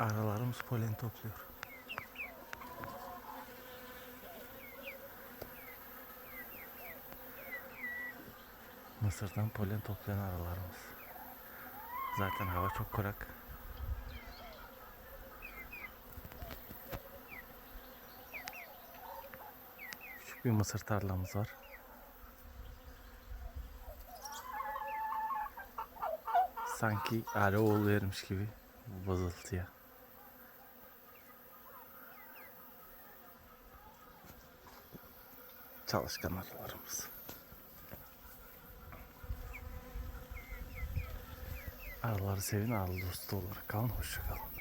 Arılarımız polen topluyor. Mısır'dan polen toplayan arılarımız. Zaten hava çok kurak. Küçük bir mısır tarlamız var. Sanki arı oğul vermiş gibi vızıltıya. Çalışkan arılarımız. Arıları sevin, arı dostu olarak kalın. Hoşça kalın.